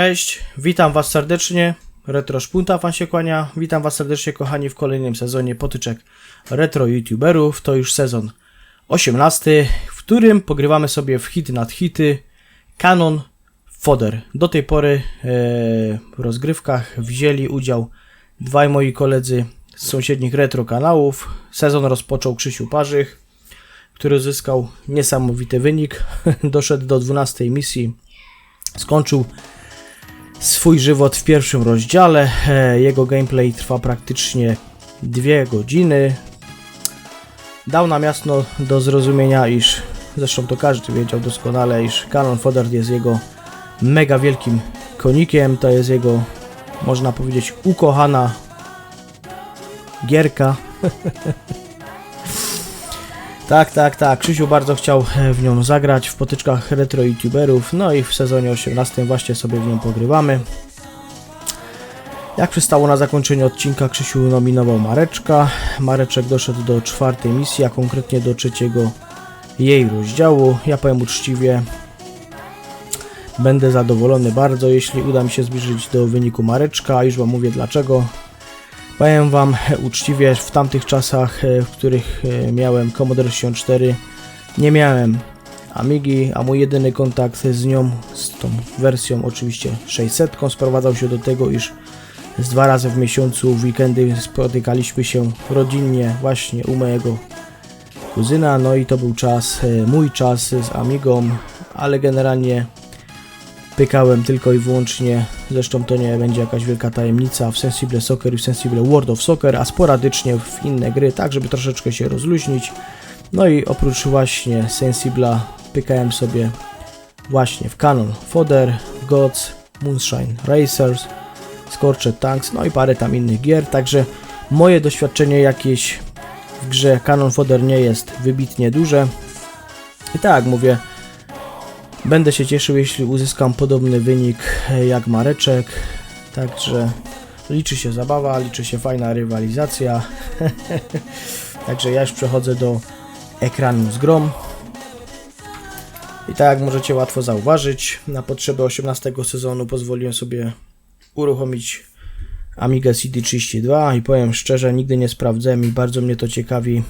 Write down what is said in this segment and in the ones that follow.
Cześć, witam Was serdecznie. Retro Szpunta się kłania. Witam Was serdecznie, kochani, w kolejnym sezonie potyczek retro YouTuberów. To już sezon 18, w którym pogrywamy sobie w hity nad hity Canon Fodder. Do tej pory e, w rozgrywkach wzięli udział dwaj moi koledzy z sąsiednich retro kanałów. Sezon rozpoczął Krzysiu Parzych, który uzyskał niesamowity wynik. Doszedł do 12 misji. Skończył swój żywot w pierwszym rozdziale. E, Jego gameplay trwa praktycznie dwie godziny. Dał nam jasno do zrozumienia, iż zresztą to każdy wiedział doskonale, iż Canon Fodder jest jego mega wielkim konikiem. To jest jego, można powiedzieć, ukochana gierka. Tak, tak, tak. Krzysiu bardzo chciał e, w nią zagrać w potyczkach retro youtuberów, no i w sezonie 18 właśnie sobie w nią pogrywamy. Jak przystało na zakończenie odcinka, Krzysiu nominował Mareczka. Mareczek doszedł do czwartej misji, a konkretnie do trzeciego jej rozdziału. Ja powiem uczciwie, będę zadowolony bardzo, jeśli uda mi się zbliżyć do wyniku Mareczka, a już Wam mówię dlaczego. Powiem Wam uczciwie, w tamtych czasach, e, w których e, miałem Commodore 64, nie miałem Amigi, a mój jedyny kontakt z nią, z tą wersją oczywiście 600, sprowadzał się do tego, iż z dwa razy w miesiącu w weekendy spotykaliśmy się rodzinnie właśnie u mojego kuzyna, no i to był czas, e, mój czas z Amigą, ale generalnie pykałem tylko i wyłącznie, zresztą to nie będzie jakaś wielka tajemnica, w Sensible Soccer i w Sensible World of Soccer, a sporadycznie w inne gry, tak żeby troszeczkę się rozluźnić. No i oprócz właśnie Sensibla pykałem sobie właśnie w Canon Fodder, Gods, Moonshine Racers, Scorched Tanks, no i parę tam innych gier, także moje doświadczenie jakieś w grze Canon Fodder nie jest wybitnie duże. I tak mówię, Będę się cieszył, jeśli uzyskam podobny wynik jak Mareczek. Także liczy się zabawa, liczy się fajna rywalizacja. Także ja już przechodzę do ekranu z grom. I tak jak możecie łatwo zauważyć, na potrzeby 18 sezonu pozwoliłem sobie uruchomić Amiga CD32 i powiem szczerze, nigdy nie sprawdzałem i bardzo mnie to ciekawi,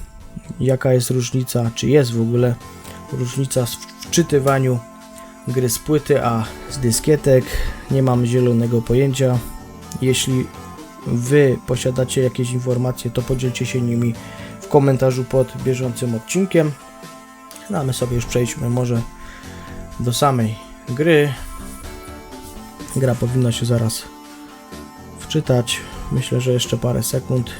jaka jest różnica, czy jest w ogóle różnica w wczytywaniu gry z płyty, a z dyskietek nie mam zielonego pojęcia. Jeśli Wy posiadacie jakieś informacje, to podzielcie się nimi w komentarzu pod bieżącym odcinkiem. No a my sobie już przejdźmy może do samej gry. Gra powinna się zaraz wczytać. Myślę, że jeszcze parę sekund.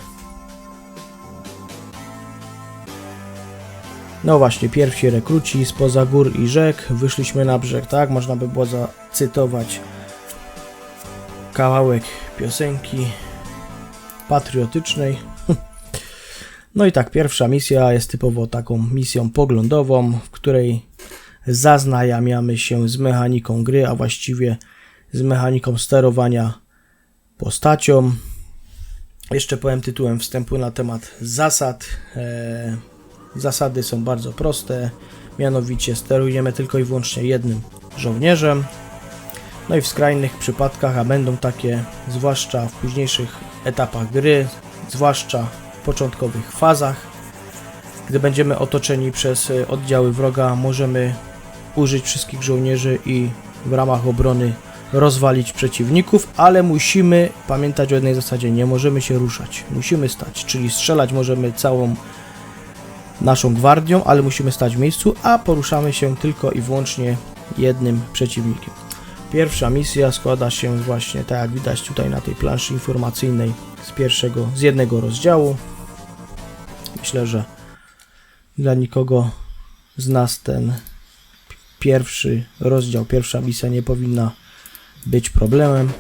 No właśnie, pierwsi rekruci spoza gór i rzek wyszliśmy na brzeg, tak? Można by było zacytować kawałek piosenki patriotycznej. No i tak, pierwsza misja jest typowo taką misją poglądową, w której zaznajamiamy się z mechaniką gry, a właściwie z mechaniką sterowania postacią. Jeszcze powiem tytułem wstępu na temat zasad. Zasady są bardzo proste, mianowicie sterujemy tylko i wyłącznie jednym żołnierzem. No i w skrajnych przypadkach, a będą takie zwłaszcza w późniejszych etapach gry, zwłaszcza w początkowych fazach, gdy będziemy otoczeni przez oddziały wroga, możemy użyć wszystkich żołnierzy i w ramach obrony rozwalić przeciwników, ale musimy pamiętać o jednej zasadzie, nie możemy się ruszać, musimy stać, czyli strzelać możemy całą naszą gwardią, ale musimy stać w miejscu, a poruszamy się tylko i wyłącznie jednym przeciwnikiem. Pierwsza misja składa się właśnie, tak jak widać tutaj na tej planszy informacyjnej, z pierwszego, z jednego rozdziału. Myślę, że dla nikogo z nas ten pierwszy rozdział, pierwsza misja nie powinna być problemem.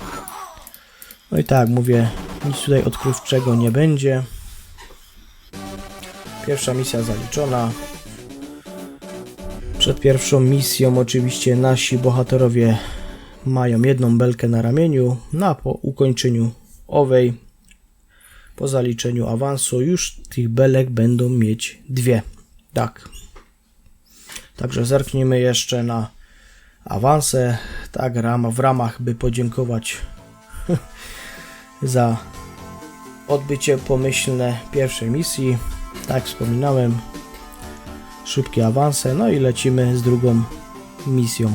No i tak, mówię, nic tutaj odkrywczego nie będzie. Pierwsza misja zaliczona. Przed pierwszą misją oczywiście nasi bohaterowie mają jedną belkę na ramieniu, na po ukończeniu owej, po zaliczeniu awansu już tych belek będą mieć dwie. Tak. Także zerknijmy jeszcze na awanse. Tak, w ramach, by podziękować za odbycie pomyślne pierwszej misji. Tak wspominałem, szybkie awanse. No i lecimy z drugą misją.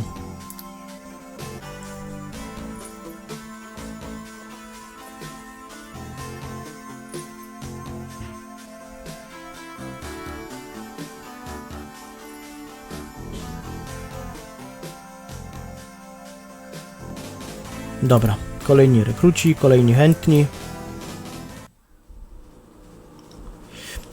Dobra, kolejni rekruci, kolejni chętni.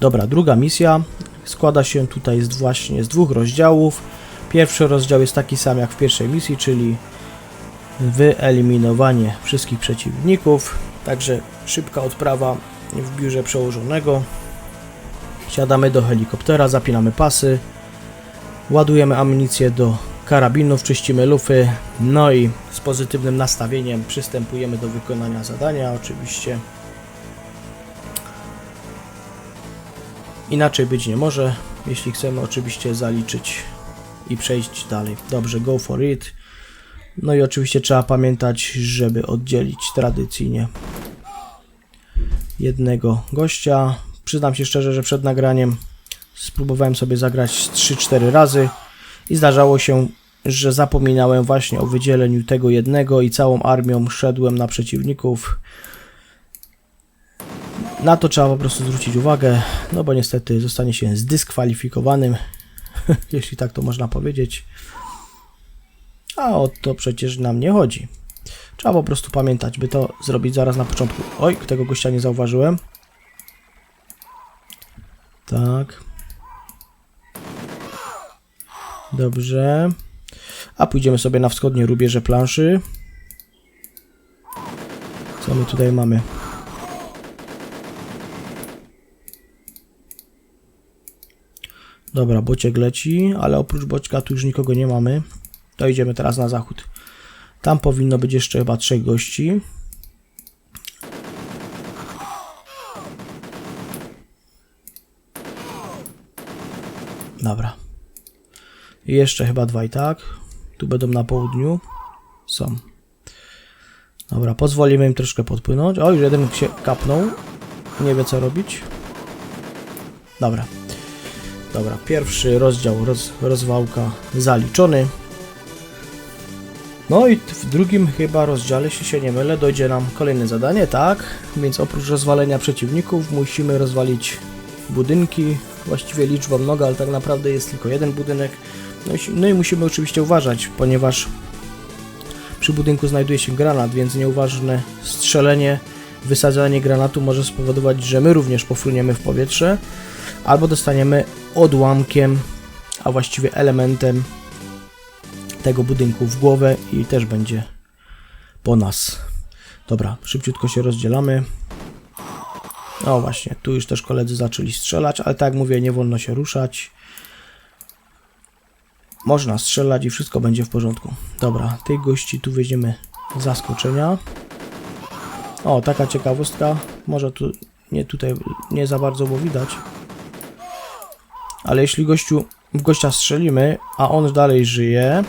Dobra, druga misja składa się tutaj z właśnie z dwóch rozdziałów. Pierwszy rozdział jest taki sam jak w pierwszej misji, czyli wyeliminowanie wszystkich przeciwników. Także szybka odprawa w biurze przełożonego. Siadamy do helikoptera, zapinamy pasy, ładujemy amunicję do karabinów, czyścimy lufy, no i z pozytywnym nastawieniem przystępujemy do wykonania zadania, oczywiście. Inaczej być nie może, jeśli chcemy oczywiście zaliczyć i przejść dalej. Dobrze, go for it. No i oczywiście trzeba pamiętać, żeby oddzielić tradycyjnie jednego gościa. Przyznam się szczerze, że przed nagraniem spróbowałem sobie zagrać 3-4 razy i zdarzało się, że zapominałem właśnie o wydzieleniu tego jednego i całą armią szedłem na przeciwników. Na to trzeba po prostu zwrócić uwagę, no bo niestety zostanie się zdyskwalifikowanym, jeśli tak to można powiedzieć. A o to przecież nam nie chodzi. Trzeba po prostu pamiętać, by to zrobić zaraz na początku. Oj, tego gościa nie zauważyłem. Tak. Dobrze. A pójdziemy sobie na wschodnie rubieże planszy. Co my tutaj mamy? Dobra, bociek leci, ale oprócz boćka tu już nikogo nie mamy. To idziemy teraz na zachód. Tam powinno być jeszcze chyba trzech gości. Dobra. I jeszcze chyba dwa i tak. Tu będą na południu. Są. Dobra, pozwolimy im troszkę podpłynąć. O, już jeden się kapnął. Nie wie co robić. Dobra. Dobra, pierwszy rozdział roz, rozwałka zaliczony. No i w drugim chyba rozdziale, jeśli się nie mylę, dojdzie nam kolejne zadanie, tak? Więc oprócz rozwalenia przeciwników musimy rozwalić budynki, właściwie liczbą mnoga, ale tak naprawdę jest tylko jeden budynek. No i, no i musimy oczywiście uważać, ponieważ przy budynku znajduje się granat, więc nieuważne strzelenie, wysadzanie granatu może spowodować, że my również pofruniemy w powietrze, albo dostaniemy odłamkiem, a właściwie elementem tego budynku w głowę i też będzie po nas. Dobra, szybciutko się rozdzielamy. O właśnie, tu już też koledzy zaczęli strzelać, ale tak jak mówię, nie wolno się ruszać. Można strzelać i wszystko będzie w porządku. Dobra, tych gości tu weźmiemy zaskoczenia. O, taka ciekawostka. Może tu nie tutaj nie za bardzo było widać. Ale jeśli gościu w gościa strzelimy, a on dalej żyje,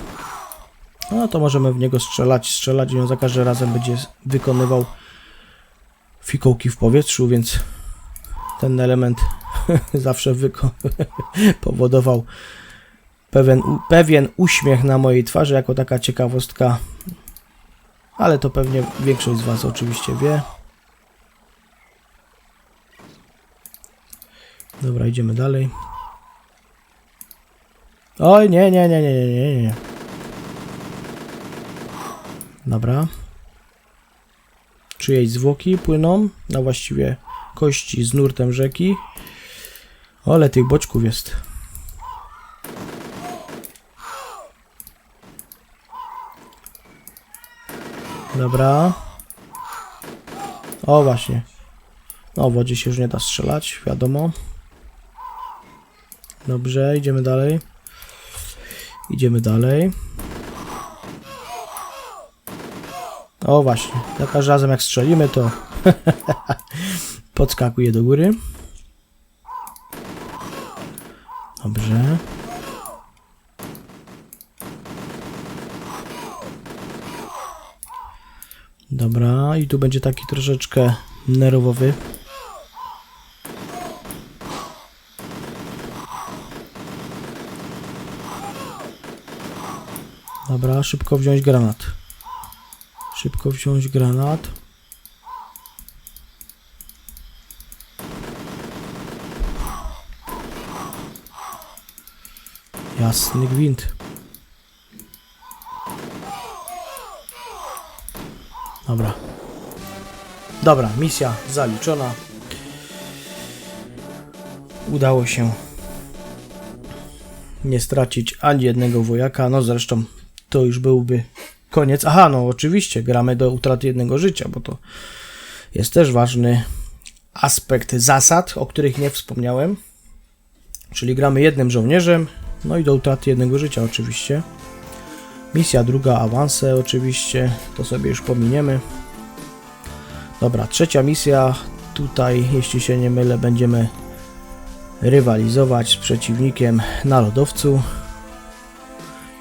no to możemy w niego strzelać, strzelać i on za każdym razem będzie wykonywał fikołki w powietrzu, więc ten element zawsze powodował pewien, pewien uśmiech na mojej twarzy, jako taka ciekawostka. Ale to pewnie większość z Was oczywiście wie. Dobra, idziemy dalej. Oj, nie, nie, nie, nie, nie, nie, nie. Dobra. Czyjeś zwłoki płyną, a właściwie kości z nurtem rzeki. Ale tych boczków jest. Dobra. O, właśnie. No, wodzie się już nie da strzelać, wiadomo. Dobrze, idziemy dalej. Idziemy dalej. O właśnie, za każdym razem jak strzelimy to podskakuje do góry. Dobrze. Dobra, i tu będzie taki troszeczkę nerwowy Dobra, szybko wziąć granat. Szybko wziąć granat. Jasny gwint. Dobra. Dobra, misja zaliczona. Udało się nie stracić ani jednego wojaka. No zresztą to już byłby koniec. Aha, no oczywiście gramy do utraty jednego życia, bo to jest też ważny aspekt zasad, o których nie wspomniałem. Czyli gramy jednym żołnierzem, no i do utraty jednego życia oczywiście. Misja druga, awanse oczywiście, to sobie już pominiemy. Dobra, trzecia misja. Tutaj, jeśli się nie mylę, będziemy rywalizować z przeciwnikiem na lodowcu.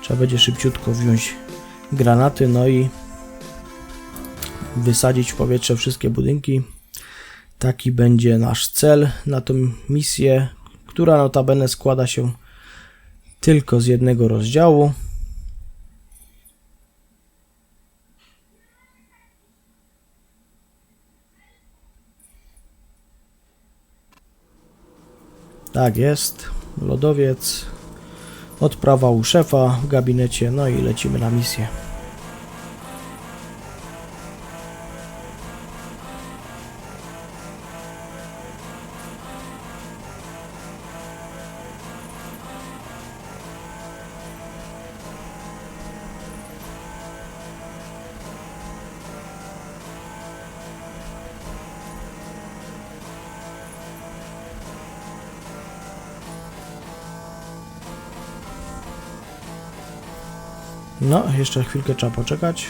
Trzeba będzie szybciutko wziąć granaty, no i wysadzić w powietrze wszystkie budynki. Taki będzie nasz cel na tą misję, która notabene składa się tylko z jednego rozdziału. Tak jest, lodowiec, odprawa u szefa w gabinecie, no i lecimy na misję. No, jeszcze chwilkę trzeba poczekać.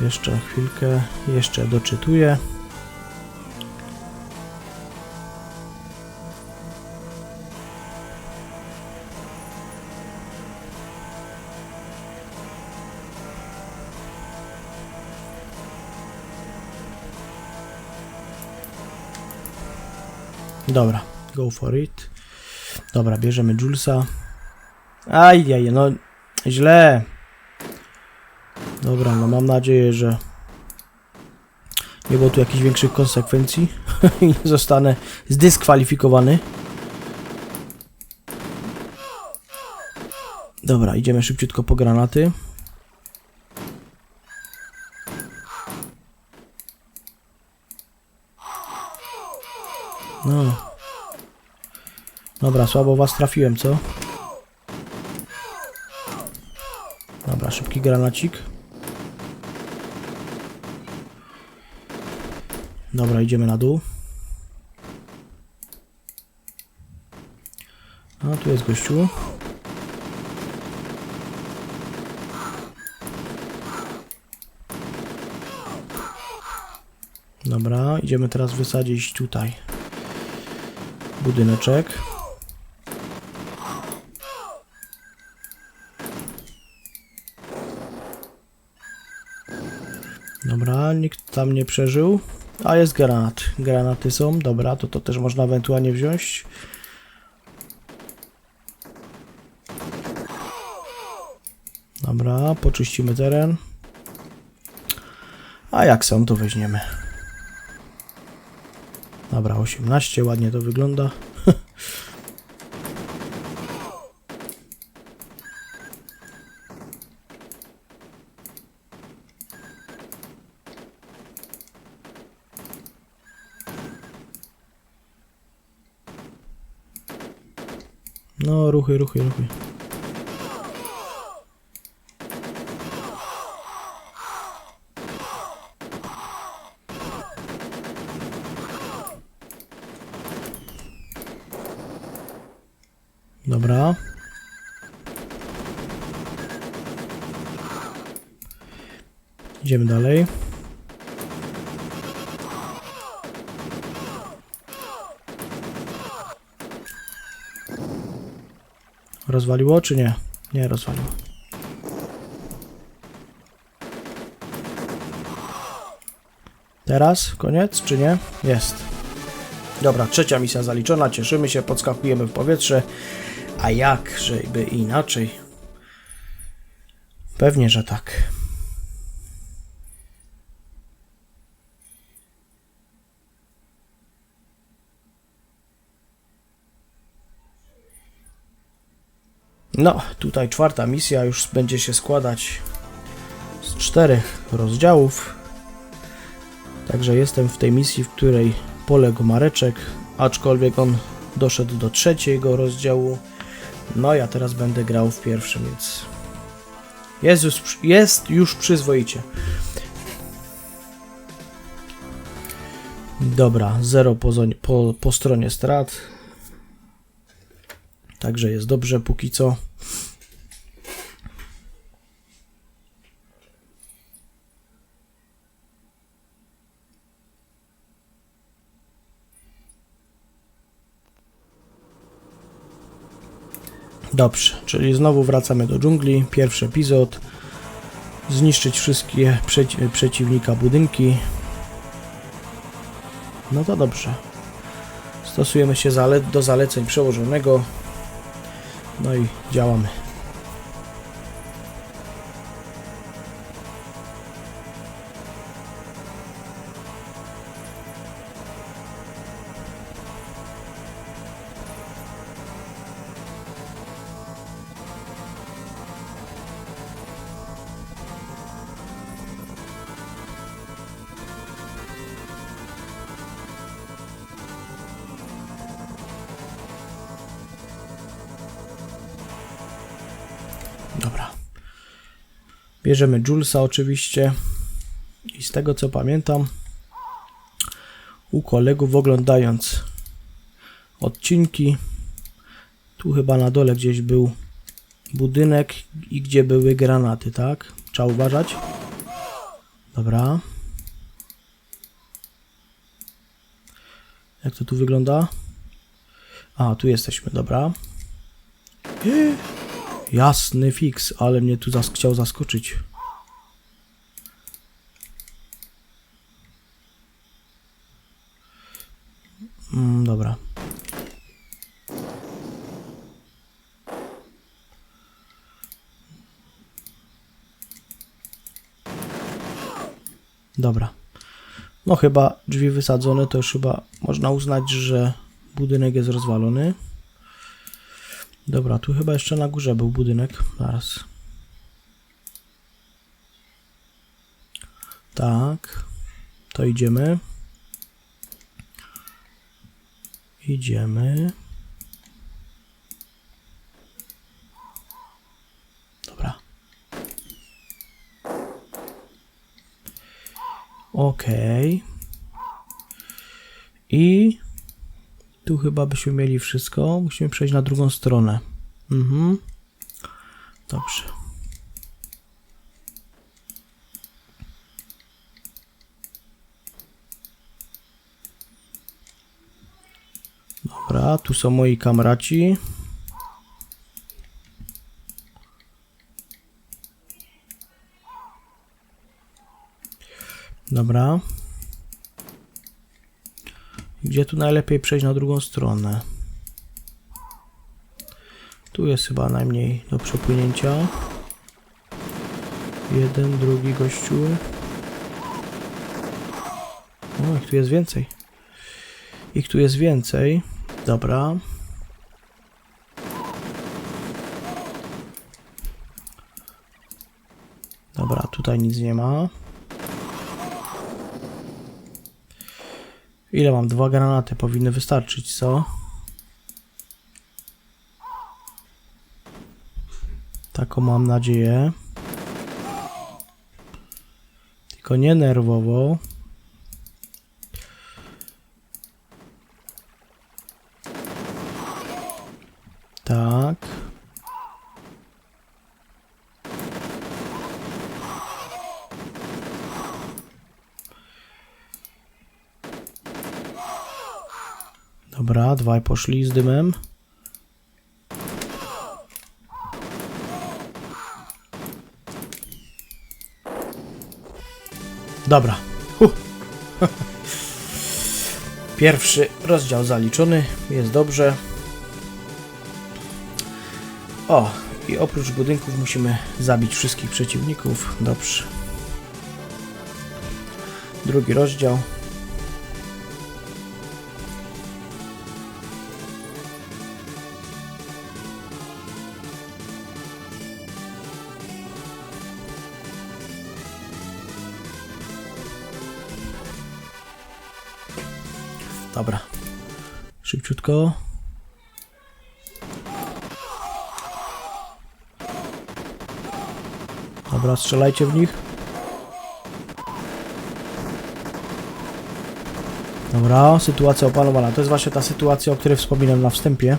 Jeszcze chwilkę, jeszcze doczytuję. Dobra, go for it. Dobra, bierzemy Julesa. Ajaj, no źle. Dobra, no mam nadzieję, że nie było tu jakichś większych konsekwencji i nie zostanę zdyskwalifikowany. Dobra, idziemy szybciutko po granaty. No. Dobra, słabo was trafiłem, co? Szybki granacik. Dobra, idziemy na dół. A, tu jest gościu. Dobra, idziemy teraz wysadzić tutaj budyneczek. Nikt tam nie przeżył. A jest granat. Granaty są, dobra, to to też można ewentualnie wziąć. Dobra, poczyścimy teren. A jak są, to weźmiemy. Dobra, 18, ładnie to wygląda. No, ruchy, ruchy, ruchy. Dobra. Idziemy dalej. rozwaliło, czy nie? Nie rozwaliło. Teraz koniec, czy nie? Jest. Dobra, trzecia misja zaliczona, cieszymy się, podskakujemy w powietrze. A jak, żeby inaczej? Pewnie, że tak. No, tutaj czwarta misja już będzie się składać z czterech rozdziałów. Także jestem w tej misji, w której poległ Mareczek, aczkolwiek on doszedł do trzeciego rozdziału. No ja teraz będę grał w pierwszym, więc jest już, jest już przyzwoicie. Dobra, zero po, po, po stronie strat. Także jest dobrze póki co. Dobrze, czyli znowu wracamy do dżungli. Pierwszy epizod. Zniszczyć wszystkie przeci przeciwnika budynki. No to dobrze. Stosujemy się do zaleceń przełożonego. No i działamy. Bierzemy Julesa oczywiście. I z tego co pamiętam, u kolegów oglądając odcinki, tu chyba na dole gdzieś był budynek i gdzie były granaty, tak? Trzeba uważać. Dobra. Jak to tu wygląda? A, tu jesteśmy, dobra. Jasny fix, ale mnie tu zas chciał zaskoczyć. Mm, dobra. Dobra. No chyba drzwi wysadzone, to już chyba można uznać, że budynek jest rozwalony. Dobra, tu chyba jeszcze na górze był budynek. Zaraz. Tak. To idziemy. Idziemy. Dobra. Okej. I tu chyba byśmy mieli wszystko. Musimy przejść na drugą stronę. Mhm. Dobrze. Dobra, tu są moi kamraci. Dobra. Gdzie tu najlepiej przejść na drugą stronę? Tu jest chyba najmniej do przepłynięcia. Jeden, drugi gościu. O, ich tu jest więcej. Ich tu jest więcej. Dobra. Dobra, tutaj nic nie ma. Ile mam? Dwa granaty powinny wystarczyć, co? Taką mam nadzieję. Tylko nie nerwowo. Tak. Dobra, dwaj poszli z dymem. Dobra. Huh. Pierwszy rozdział zaliczony, jest dobrze. O, i oprócz budynków musimy zabić wszystkich przeciwników. Dobrze. Drugi rozdział. Szybciutko. Dobra, strzelajcie w nich. Dobra, sytuacja opanowana. To jest właśnie ta sytuacja, o której wspominałem na wstępie.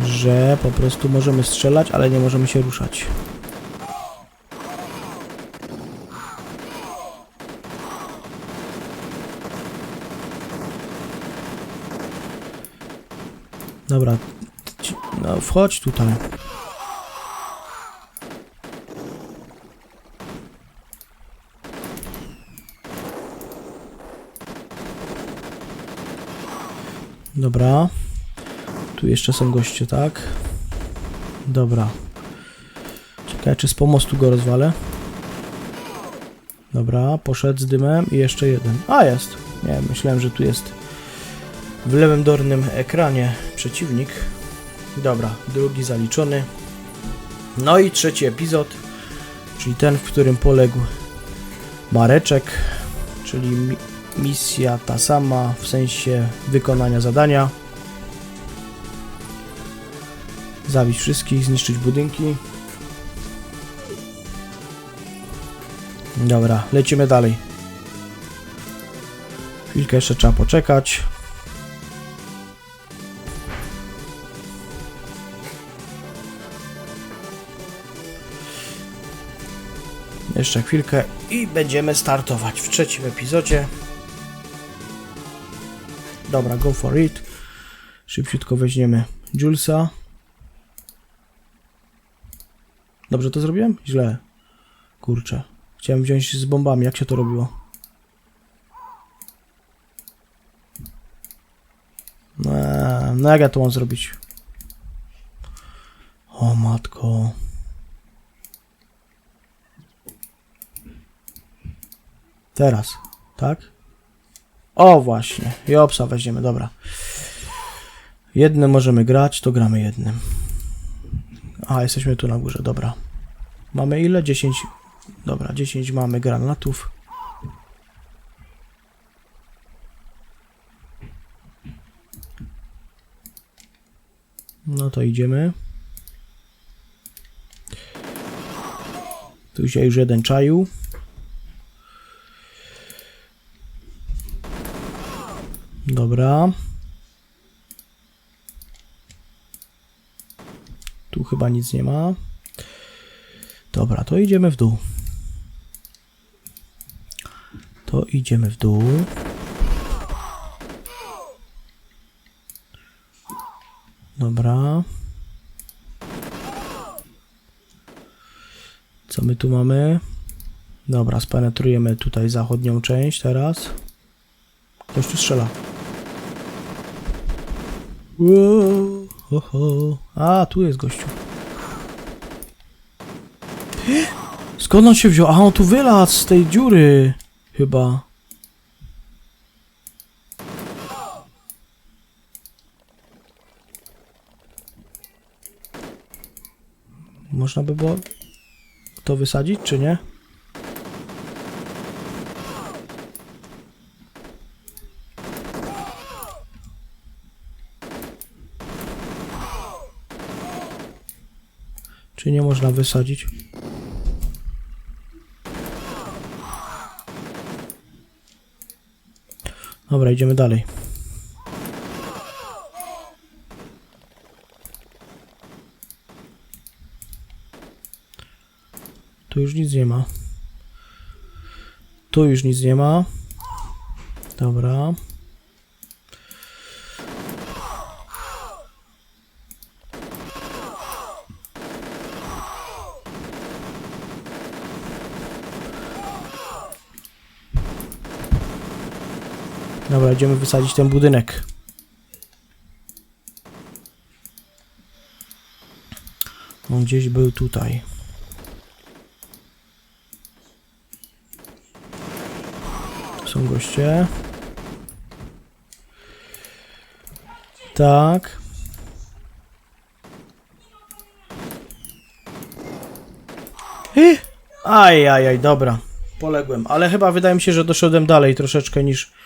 Że po prostu możemy strzelać, ale nie możemy się ruszać. Dobra. No, wchodź tutaj. Dobra. Tu jeszcze są goście, tak? Dobra. Czekaj, czy z pomostu go rozwalę? Dobra, poszedł z dymem i jeszcze jeden. A, jest. Nie, myślałem, że tu jest w lewym dolnym ekranie przeciwnik. Dobra, drugi zaliczony. No i trzeci epizod, czyli ten, w którym poległ Mareczek, czyli mi misja ta sama w sensie wykonania zadania. Zabić wszystkich, zniszczyć budynki. Dobra, lecimy dalej. Chwilkę jeszcze trzeba poczekać. Jeszcze chwilkę i będziemy startować w trzecim epizodzie. Dobra, go for it. Szybciutko weźmiemy Julesa. Dobrze to zrobiłem? Źle. Kurczę. Chciałem wziąć z bombami. Jak się to robiło? No, no jak ja to mam zrobić? O matko. Teraz, tak? O właśnie, Jobsa weźmiemy, dobra. Jednym możemy grać, to gramy jednym. A, jesteśmy tu na górze, dobra. Mamy ile? 10. Dobra, 10 mamy granatów. No to idziemy. Tu się już jeden czaił. Dobra. Tu chyba nic nie ma. Dobra, to idziemy w dół. To idziemy w dół. Dobra. Co my tu mamy? Dobra, spenetrujemy tutaj zachodnią część teraz. Ktoś tu strzela. Wow, ho, ho. A, tu jest gościu. Skąd on się wziął? A, on tu wylazł z tej dziury. Chyba. Można by było to wysadzić, czy nie? Czy nie można wysadzić? Dobra, idziemy dalej. Tu już nic nie ma. Tu już nic nie ma. Dobra. Dobra, idziemy wysadzić ten budynek. On gdzieś był tutaj. Są goście. Tak. Aj, aj, aj, dobra. Poległem, ale chyba wydaje mi się, że doszedłem dalej troszeczkę niż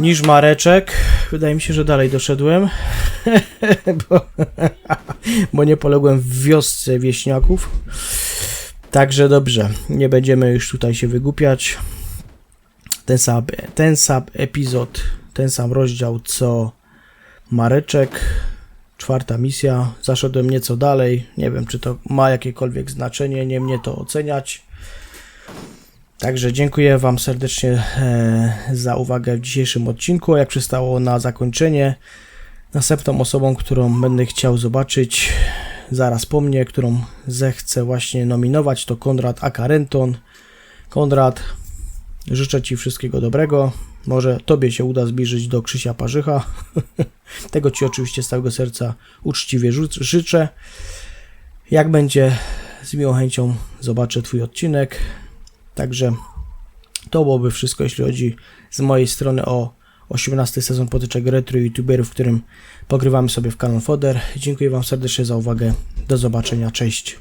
niż Mareczek. Wydaje mi się, że dalej doszedłem. bo, bo nie poległem w wiosce wieśniaków. Także dobrze, nie będziemy już tutaj się wygłupiać. Ten sam, ten sam epizod, ten sam rozdział co Mareczek. Czwarta misja. Zaszedłem nieco dalej. Nie wiem, czy to ma jakiekolwiek znaczenie. Nie mnie to oceniać. Także dziękuję Wam serdecznie e, za uwagę w dzisiejszym odcinku. Jak przystało na zakończenie, następną osobą, którą będę chciał zobaczyć zaraz po mnie, którą zechcę właśnie nominować, to Konrad Akarenton. Konrad, życzę Ci wszystkiego dobrego. Może Tobie się uda zbliżyć do Krzysia Parzycha. Tego Ci oczywiście z całego serca uczciwie ży- życzę. Jak będzie, z miłą chęcią zobaczę Twój odcinek. Także to byłoby wszystko, jeśli chodzi z mojej strony o 18 sezon potyczek retro youtuberów, w którym pogrywamy sobie w Canon Fodder. Dziękuję Wam serdecznie za uwagę. Do zobaczenia. Cześć.